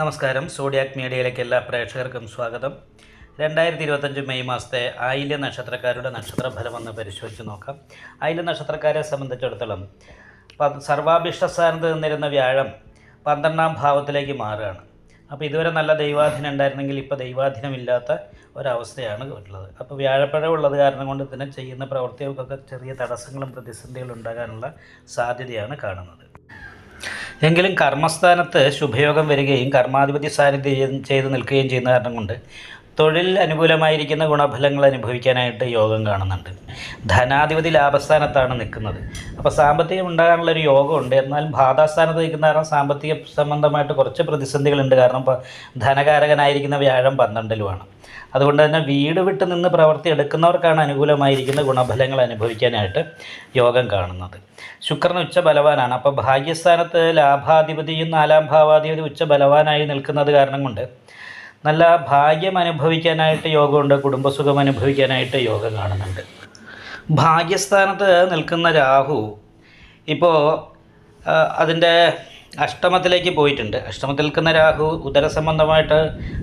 നമസ്കാരം. സോഡിയാക് മീഡിയയിലേക്ക് എല്ലാ പ്രേക്ഷകർക്കും സ്വാഗതം. രണ്ടായിരത്തി ഇരുപത്തഞ്ച് മെയ് മാസത്തെ ആയില്യ നക്ഷത്രക്കാരുടെ നക്ഷത്രഫലം ഒന്ന് പരിശോധിച്ച് നോക്കാം. ആയില്യ നക്ഷത്രക്കാരെ സംബന്ധിച്ചിടത്തോളം സർവാഭിഷ്ട സ്ഥാനത്ത് നിന്നിരുന്ന വ്യാഴം പന്ത്രണ്ടാം ഭാവത്തിലേക്ക് മാറുകയാണ്. അപ്പോൾ ഇതുവരെ നല്ല ദൈവാധീനം ഉണ്ടായിരുന്നെങ്കിൽ ഇപ്പോൾ ദൈവാധീനമില്ലാത്ത ഒരവസ്ഥയാണ് ഉള്ളത്. അപ്പോൾ വ്യാഴപ്പഴ ഉള്ളത് കാരണം കൊണ്ട് തന്നെ ചെയ്യുന്ന പ്രവൃത്തികൾക്കൊക്കെ ചെറിയ തടസ്സങ്ങളും പ്രതിസന്ധികളും ഉണ്ടാകാനുള്ള സാധ്യതയാണ് കാണുന്നത്. എങ്കിലും കർമ്മസ്ഥാനത്ത് ശുഭയോഗം വരികയും കർമാധിപതി സാന്നിധ്യം ചെയ്ത് നിൽക്കുകയും ചെയ്യുന്ന കാരണം കൊണ്ട് തൊഴിൽ അനുകൂലമായിരിക്കുന്ന ഗുണഫലങ്ങൾ അനുഭവിക്കാനായിട്ട് യോഗം കാണുന്നുണ്ട്. ധനാധിപതി ലാഭസ്ഥാനത്താണ് നിൽക്കുന്നത്. അപ്പോൾ സാമ്പത്തികം ഉണ്ടാകാനുള്ളൊരു യോഗമുണ്ട്. എന്നാൽ ബാധാസ്ഥാനത്ത് നിൽക്കുന്ന കാരണം സാമ്പത്തിക സംബന്ധമായിട്ട് കുറച്ച് പ്രതിസന്ധികളുണ്ട്. കാരണം ധനകാരകനായിരിക്കുന്ന വ്യാഴം പന്ത്രണ്ടിലുമാണ്. അതുകൊണ്ട് തന്നെ വീട് വിട്ട് നിന്ന് പ്രവർത്തി എടുക്കുന്നവർക്കാണ് അനുകൂലമായിരിക്കുന്ന ഗുണഫലങ്ങൾ അനുഭവിക്കാനായിട്ട് യോഗം കാണുന്നത്. ശുക്രൻ ഉച്ച ബലവാനാണ്. അപ്പോൾ ഭാഗ്യസ്ഥാനത്ത് ലാഭാധിപതിയും നാലാം ഭാവാധിപതി ഉച്ച ബലവാനായി നിൽക്കുന്നത് കാരണം കൊണ്ട് നല്ല ഭാഗ്യം അനുഭവിക്കാനായിട്ട് യോഗമുണ്ട് കുടുംബസുഖം അനുഭവിക്കാനായിട്ട് യോഗം കാണുന്നുണ്ട്. ഭാഗ്യസ്ഥാനത്ത് നിൽക്കുന്ന രാഹു ഇപ്പോൾ അതിന്റെ അഷ്ടമത്തിലേക്ക് പോയിട്ടുണ്ട്. അഷ്ടമത്തിൽ നിൽക്കുന്ന രാഹു ഉദര സംബന്ധമായിട്ട്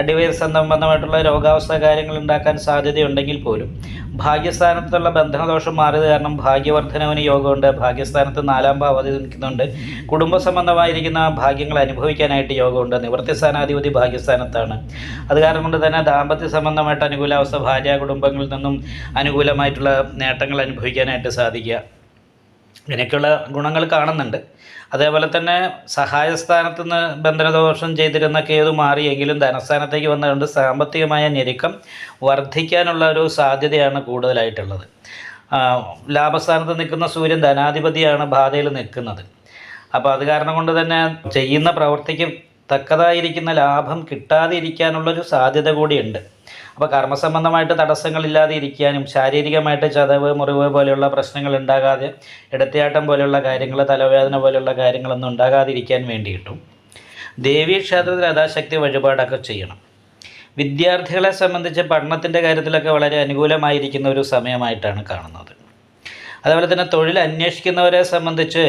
അടിവയർ സംബന്ധമായിട്ടുള്ള രോഗാവസ്ഥ കാര്യങ്ങൾ ഉണ്ടാക്കാൻ സാധ്യതയുണ്ടെങ്കിൽ പോലും ഭാഗ്യസ്ഥാനത്തുള്ള ബന്ധനദോഷം മാറിയത് കാരണം ഭാഗ്യവർദ്ധനവിന് യോഗമുണ്ട്. ഭാഗ്യസ്ഥാനത്ത് നാലാം ഭാവതി നിൽക്കുന്നുണ്ട്. കുടുംബ സംബന്ധമായിരിക്കുന്ന ഭാഗ്യങ്ങൾ അനുഭവിക്കാനായിട്ട് യോഗമുണ്ട്. നിവൃത്തി സ്ഥാനാധിപതി ഭാഗ്യസ്ഥാനത്താണ്. അത് കാരണം കൊണ്ട് തന്നെ ദാമ്പത്യ സംബന്ധമായിട്ട് അനുകൂലാവസ്ഥ ഭാര്യ കുടുംബങ്ങളിൽ നിന്നും അനുകൂലമായിട്ടുള്ള നേട്ടങ്ങൾ അനുഭവിക്കാനായിട്ട് സാധിക്കുക. ഇങ്ങനെയൊക്കെയുള്ള ഗുണങ്ങൾ കാണുന്നുണ്ട്. അതേപോലെ തന്നെ സഹായസ്ഥാനത്ത് നിന്ന് ബന്ധനദോഷം ചെയ്തിരുന്ന കേതു മാറിയെങ്കിലും ധനസ്ഥാനത്തേക്ക് വന്നതുകൊണ്ട് സാമ്പത്തികമായ ഞെരുക്കം വർദ്ധിക്കാനുള്ള ഒരു സാധ്യതയാണ് കൂടുതലായിട്ടുള്ളത്. ലാഭസ്ഥാനത്ത് നിൽക്കുന്ന സൂര്യൻ ധനാധിപതിയാണ് ബാധയിൽ നിൽക്കുന്നത്. അപ്പോൾ അത് കാരണം കൊണ്ട് തന്നെ ചെയ്യുന്ന പ്രവൃത്തിക്ക് തക്കതായിരിക്കുന്ന ലാഭം കിട്ടാതെ ഇരിക്കാനുള്ളൊരു സാധ്യത കൂടിയുണ്ട്. അപ്പോൾ കർമ്മസംബന്ധമായിട്ട് തടസ്സങ്ങളില്ലാതെ ഇരിക്കാനും ശാരീരികമായിട്ട് ചതവ് മുറിവ് പോലെയുള്ള പ്രശ്നങ്ങൾ ഉണ്ടാകാതെ ഇടത്തിയാട്ടം പോലെയുള്ള കാര്യങ്ങൾ തലവേദന പോലെയുള്ള കാര്യങ്ങളൊന്നും ഉണ്ടാകാതിരിക്കാൻ വേണ്ടിയിട്ടും ദേവീ ക്ഷേത്രത്തിൽ യഥാശക്തി വഴിപാടൊക്കെ ചെയ്യണം. വിദ്യാർത്ഥികളെ സംബന്ധിച്ച് പഠനത്തിന്റെ കാര്യത്തിലൊക്കെ വളരെ അനുകൂലമായിരിക്കുന്ന ഒരു സമയമായിട്ടാണ് കാണുന്നത്. അതുപോലെ തന്നെ തൊഴിൽ അന്വേഷിക്കുന്നവരെ സംബന്ധിച്ച്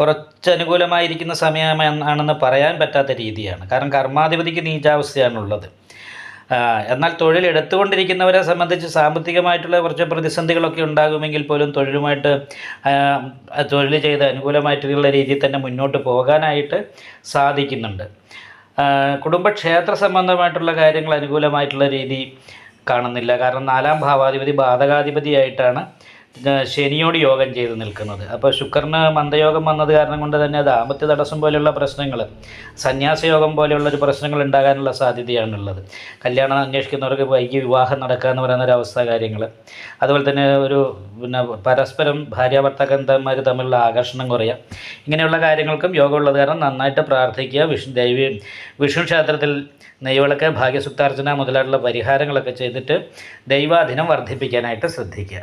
കുറച്ച് അനുകൂലമായിരിക്കുന്ന സമയം ആണെന്ന് പറയാൻ പറ്റാത്ത രീതിയാണ്. കാരണം കർമാധിപതിക്ക് നീചാവസ്ഥയാണുള്ളത്. എന്നാൽ തൊഴിൽ എടുത്തുകൊണ്ടിരിക്കുന്നവരെ സംബന്ധിച്ച് സാമ്പത്തികമായിട്ടുള്ള കുറച്ച് പ്രതിസന്ധികളൊക്കെ ഉണ്ടാകുമെങ്കിൽ പോലും തൊഴിലുമായിട്ട് തൊഴിൽ ചെയ്ത് അനുകൂലമായിട്ടുള്ള രീതിയിൽ തന്നെ മുന്നോട്ട് പോകാനായിട്ട് സാധിക്കുന്നുണ്ട്. കുടുംബക്ഷേത്ര സംബന്ധമായിട്ടുള്ള കാര്യങ്ങൾ അനുകൂലമായിട്ടുള്ള രീതി കാണുന്നില്ല. കാരണം നാലാം ഭാവാധിപതി ബാധകാധിപതിയായിട്ടാണ് ശനിയോട് യോഗം ചെയ്ത് നിൽക്കുന്നത്. അപ്പോൾ ശുക്രന് മന്ദയോഗം വന്നത് കാരണം കൊണ്ട് തന്നെ ദാമ്പത്യ തടസ്സം പോലെയുള്ള പ്രശ്നങ്ങൾ സന്യാസയോഗം പോലെയുള്ള ഒരു പ്രശ്നങ്ങൾ ഉണ്ടാകാനുള്ള സാധ്യതയാണുള്ളത്. കല്യാണം അന്വേഷിക്കുന്നവർക്ക് വൈകി വിവാഹം നടക്കുക എന്ന് പറയുന്ന ഒരു അവസ്ഥ കാര്യങ്ങൾ അതുപോലെ തന്നെ ഒരു പിന്നെ പരസ്പരം ഭാര്യ ഭർത്താക്കന്മാർ തമ്മിലുള്ള ആകർഷണം കുറയുക. ഇങ്ങനെയുള്ള കാര്യങ്ങൾക്കും യോഗമുള്ളത് കാരണം നന്നായിട്ട് പ്രാർത്ഥിക്കുക വിഷ്ണു ദൈവി വിഷ്ണു ക്ഷേത്രത്തിൽ നെയ്വിളക്ക് ഭാഗ്യസുക്താർച്ചന മുതലായിട്ടുള്ള പരിഹാരങ്ങളൊക്കെ ചെയ്തിട്ട് ദൈവാധീനം വർദ്ധിപ്പിക്കാനായിട്ട് ശ്രദ്ധിക്കുക.